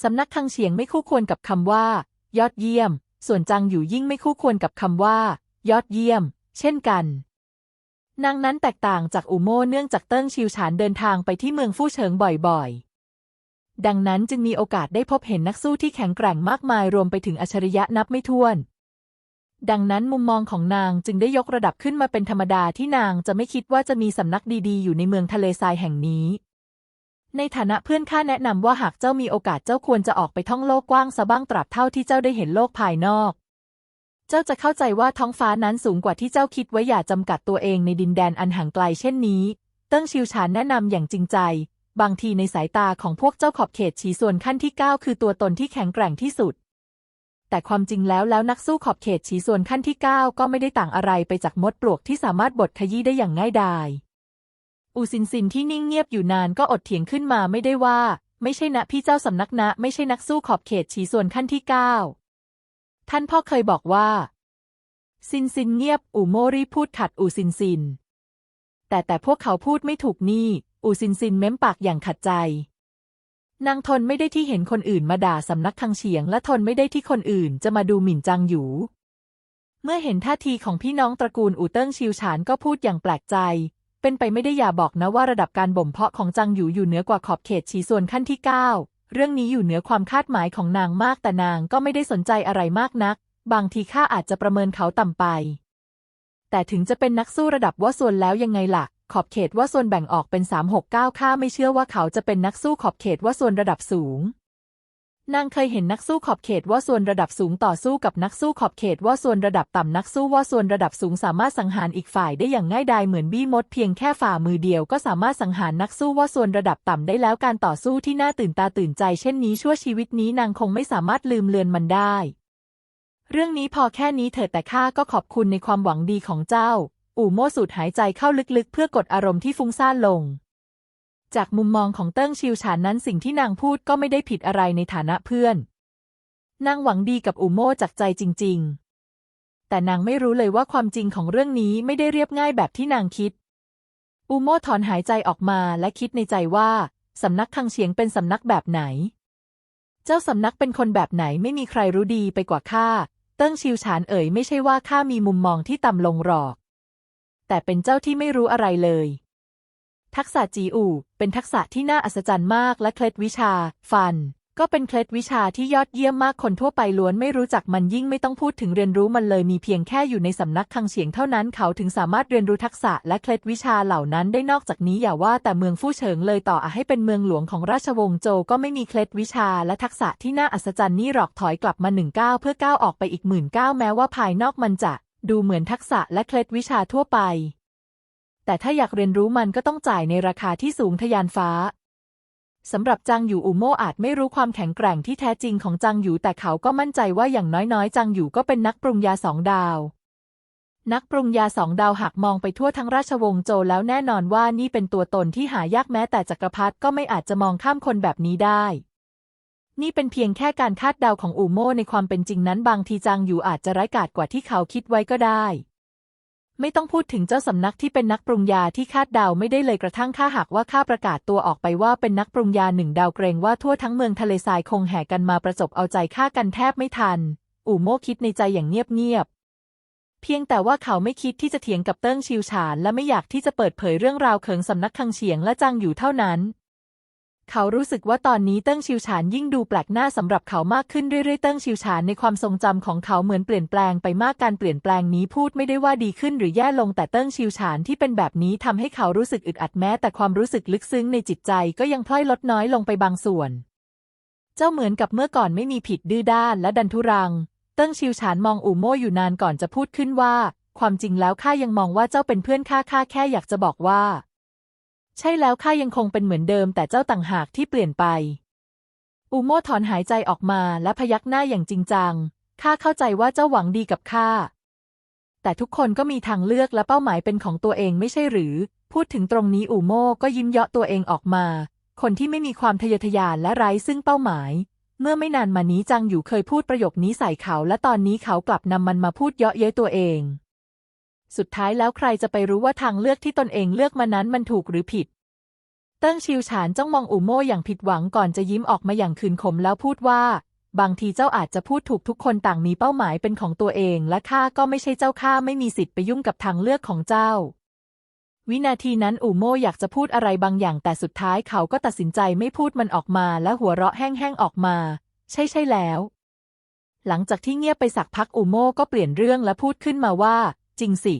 สำนักคังเฉียงไม่คู่ควรกับคำว่า ยอดเยี่ยม ส่วนจางอยู่ยิ่งไม่คู่ควรกับคำว่า ยอดเยี่ยม เช่นกัน นางนั้นแตกต่างจากอูโม่เนื่องจากเติ้งชิวฉานเดินทางไปที่เมืองฟู่เฉิงบ่อยๆ ดังนั้นจึงมีโอกาสได้พบเห็นนักสู้ที่แข็งแกร่งมากมายรวมไปถึงอัจฉริยะนับไม่ถ้วน ดังนั้นมุมมองของนางจึงได้ยกระดับขึ้นมาเป็นธรรมดาที่นางจะไม่คิดว่าจะมีสำนักดีๆ อยู่ในเมืองทะเลทรายแห่งนี้ ในฐานะเพื่อนข้าแนะนำว่าหากเจ้ามีโอกาสเจ้าควรจะออกไปท่องโลกกว้างซะบ้างตราบเท่าที่เจ้าได้เห็นโลกภายนอก เจ้าจะเข้าใจว่าท้องฟ้านั้นสูงกว่าที่เจ้าคิดไว้อย่าจำกัดตัวเองในดินแดนอันห่างไกลเช่นนี้ เติ้งชิวฉานแนะนำอย่างจริงใจ บางทีในสายตาของพวกเจ้าขอบเขตฉีส่วนขั้นที่ 9 คือตัวตนที่แข็งแกร่งที่สุด แต่ความจริงแล้วแล้วนักสู้ขอบเขตฉีส่วนขั้นที่ 9 ก็ไม่ได้ต่างอะไรไปจากมดปลวกที่สามารถบดขยี้ได้อย่างง่ายดาย อูซินซินที่นิ่งเงียบอยู่นานก็อดเถียงขึ้นมาไม่ได้ว่า ไม่ใช่นะพี่เจ้าสำนักนะ ไม่ใช่นักสู้ขอบเขตฉีส่วนขั้นที่9ท่านพ่อเคยบอกว่า ซินซินเงียบอูโมรีพูดขัดอูซินซิน แต่แต่พวกเขาพูดไม่ถูกนี่ อูซินซินเม้มปากอย่างขัดใจ นางทนไม่ได้ที่เห็นคนอื่นมาด่าสำนักคังเฉียง และทนไม่ได้ที่คนอื่นจะมาดูหมิ่นจางหยูเมื่อเห็นท่าทีของพี่น้องตระกูลอูเติ้งชิวฉานก็พูดอย่างแปลกใจ เป็นไปไม่ได้อย่าบอกนะว่าระดับการบ่มเพาะของจางหยูอยู่เหนือกว่าขอบเขตฉีส่วนขั้นที่ 9 เรื่องนี้อยู่เหนือความคาดหมายของนางมากแต่นางก็ไม่ได้สนใจอะไรมากนัก บางทีข้าอาจจะประเมินเขาต่ำไป แต่ถึงจะเป็นนักสู้ระดับว่าส่วนแล้วยังไงล่ะ ขอบเขตว่าส่วนแบ่งออกเป็น369ข้าไม่เชื่อว่าเขาจะเป็นนักสู้ขอบเขตว่าส่วนระดับสูง นางเคยเห็นนักสู้ขอบเขตว่าส่วนระดับสูงต่อสู้กับนักสู้ขอบเขตว่าส่วนระดับต่ำนักสู้ว่าส่วนระดับสูงสามารถสังหารอีกฝ่ายได้อย่างง่ายดายเหมือนบี้มดเพียงแค่ฝ่ามือเดียวก็สามารถสังหารนักสู้ว่าส่วนระดับต่ำได้แล้วการต่อสู้ที่น่าตื่นตาตื่นใจเช่นนี้ชั่วชีวิตนี้นางคงไม่สามารถลืมเลือนมันได้ เรื่องนี้พอแค่นี้เถิดแต่ข้าก็ขอบคุณในความหวังดีของเจ้า อู่โม่สูดหายใจเข้าลึกๆ เพื่อกดอารมณ์ที่ฟุ้งซ่านลง จากมุมมองของเติ้งชิวฉานนั้นสิ่งที่นางพูดก็ไม่ได้ผิดอะไรในฐานะเพื่อน นางหวังดีกับอูโม่จากใจจริง ๆ แต่นางไม่รู้เลยว่าความจริงของเรื่องนี้ไม่ได้เรียบง่ายแบบที่นางคิด อูโม่ถอนหายใจออกมาและคิดในใจว่า สำนักคังเฉียงเป็นสำนักแบบไหน เจ้าสำนักเป็นคนแบบไหนไม่มีใครรู้ดีไปกว่าข้า เติ้งชิวฉานเอ๋ยไม่ใช่ว่าข้ามีมุมมองที่ต่ำลงหรอก แต่เป็นเจ้าที่ไม่รู้อะไรเลย ทักษะจีอู่เป็นทักษะที่น่าอัศจรรย์มากและเคล็ดวิชา ฟัน ก็เป็นเคล็ดวิชาที่ยอดเยี่ยมมากคนทั่วไปล้วนไม่รู้จักมันยิ่งไม่ต้องพูดถึงเรียนรู้มันเลยมีเพียงแค่อยู่ในสำนักคังเฉียงเท่านั้นเขาถึงสามารถเรียนรู้ทักษะและเคล็ดวิชาเหล่านั้นได้นอกจากนี้อย่าว่าแต่เมืองฟู่เฉิงเลยต่อให้เป็นเมืองหลวงของราชวงศ์โจวก็ไม่มีเคล็ดวิชาและทักษะที่น่าอัศจรรย์นี่หรอกถอยกลับมาหนึ่งก้าวเพื่อก้าวออกไปอีกหมื่นก้าวแม้ว่าภายนอกมันจะ ดูเหมือนทักษะและเคล็ดวิชาทั่วไป แต่ถ้าอยากเรียนรู้มันก็ต้องจ่ายในราคาที่สูงทะยานฟ้าสำหรับจางหยูอูโม่อาจไม่รู้ความแข็งแกร่งที่แท้จริงของจางหยูแต่เขาก็มั่นใจว่าอย่างน้อยๆ จางหยูก็เป็นนักปรุงยาสองดาว นักปรุงยาสองดาวหากมองไปทั่วทั้งราชวงศ์โจแล้วแน่นอนว่านี่เป็นตัวตนที่หายากแม้แต่จักรพรรดิก็ไม่อาจจะมองข้ามคนแบบนี้ได้ นี่เป็นเพียงแค่การคาดเดาของอูโม่ในความเป็นจริงนั้นบางทีจางหยูอาจจะไร้กาจกว่าที่เขาคิดไว้ก็ได้ ไม่ต้องพูดถึงเจ้าสำนักที่เป็นนักปรุงยาที่คาดเดาไม่ได้เลยกระทั่งข้าหากว่าข้าประกาศตัวออกไปว่าเป็นนักปรุงยาหนึ่งดาวเกรงว่าทั่วทั้งเมืองทะเลทรายคงแห่กันมาประจบเอาใจข้ากันแทบไม่ทัน อู่โม่คิดในใจอย่างเงียบๆ เพียงแต่ว่าเขาไม่คิดที่จะเถียงกับเติ้งชิวฉาน และไม่อยากที่จะเปิดเผยเรื่องราวเขิงสำนักคังเฉียงและจางอยู่เท่านั้น เขารู้สึกว่าตอนนี้เติ้งชิวฉานยิ่งดูแปลกหน้าสำหรับเขามากขึ้นเรื่อยๆเติ้งชิวฉานในความทรงจำของเขาเหมือนเปลี่ยนแปลงไปมากการเปลี่ยนแปลงนี้พูดไม่ได้ว่าดีขึ้นหรือแย่ลงแต่เติ้งชิวฉานที่เป็นแบบนี้ทำให้เขารู้สึกอึดอัดแม้ แต่ความรู้สึกลึกซึ้งในจิตใจก็ยังพล่อยลดน้อยลงไปบางส่วน เจ้าเหมือนกับเมื่อก่อนไม่มีผิดดื้อด้านและดันทุรัง เติ้งชิวฉานมองอู่โม่อยู่นานก่อนจะพูดขึ้นว่า ความจริงแล้วข้ายังมองว่าเจ้าเป็นเพื่อนข้าข้าแค่อยากจะบอกว่า ใช่แล้วข้ายังคงเป็นเหมือนเดิม แต่เจ้าต่างหากที่เปลี่ยนไป อูโม่ถอนหายใจออกมาและพยักหน้าอย่างจริงจัง ข้าเข้าใจว่าเจ้าหวังดีกับข้า แต่ทุกคนก็มีทางเลือกและเป้าหมายเป็นของตัวเองไม่ใช่หรือ พูดถึงตรงนี้อูโม่ก็ยิ้มเยาะตัวเองออกมา คนที่ไม่มีความทะเยอทะยานและไร้ซึ่งเป้าหมาย เมื่อไม่นานมานี้จังอยู่เคยพูดประโยคนี้ใส่เขา และตอนนี้เขากลับนำมันมาพูดเยาะเย้ยตัวเอง สุดท้ายแล้วใครจะไปรู้ว่าทางเลือกที่ตนเองเลือกมานั้นมันถูกหรือผิด เติ้งชิวฉานจ้องมองอูโม่อย่างผิดหวังก่อนจะยิ้มออกมาอย่างคืนขมแล้วพูดว่า บางทีเจ้าอาจจะพูดถูกทุกคนต่างมีเป้าหมายเป็นของตัวเอง และข้าก็ไม่ใช่เจ้าข้าไม่มีสิทธิ์ไปยุ่งกับทางเลือกของเจ้า วินาทีนั้นอูโม่อยากจะพูดอะไรบางอย่างแต่สุดท้ายเขาก็ตัดสินใจไม่พูดมันออกมาและหัวเราะแห้งๆออกมา ใช่ใช่แล้วหลังจากที่เงียบไปสักพักอูโม่ก็เปลี่ยนเรื่องและพูดขึ้นมาว่า จริงสิ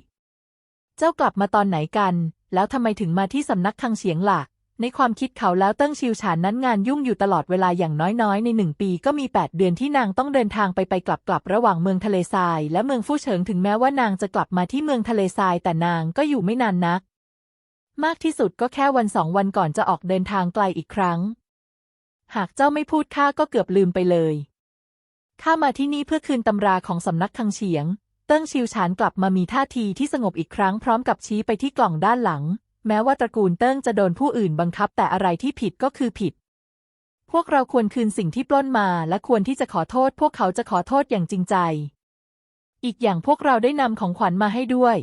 เจ้ากลับมาตอนไหนกัน แล้วทำไมถึงมาที่สำนักคังเฉียงล่ะ ในความคิดเขาแล้วเติ้งชิวฉานนั้นงานยุ่งอยู่ตลอดเวลาอย่างน้อยๆ ในหนึ่งปีก็มี 8 เดือนที่นางต้องเดินทางไปไปกลับกลับระหว่างเมืองทะเลทราย และเมืองฟู่เฉิงถึงแม้ว่านางจะกลับมาที่เมืองทะเลทรายแต่นางก็อยู่ไม่นานนัก มากที่สุดก็แค่วันสองวันก่อนจะออกเดินทางไกลอีกครั้ง หากเจ้าไม่พูดข้าก็เกือบลืมไปเลยข้ามาที่นี่เพื่อคืนตำราของสำนักคังเฉียง ติ้งชิวฉานกลับมามีท่าทีที่สงบอีกครั้งพร้อมกับชี้ไปที่กล่องด้านหลัง แม้ว่าตระกูลเติ้งจะโดนผู้อื่นบังคับแต่อะไรที่ผิดก็คือผิด พวกเราควรคืนสิ่งที่ปล้นมาและควรที่จะขอโทษ พวกเขาจะขอโทษอย่างจริงใจ อีกอย่างพวกเราได้นำของขวัญมาให้ด้วย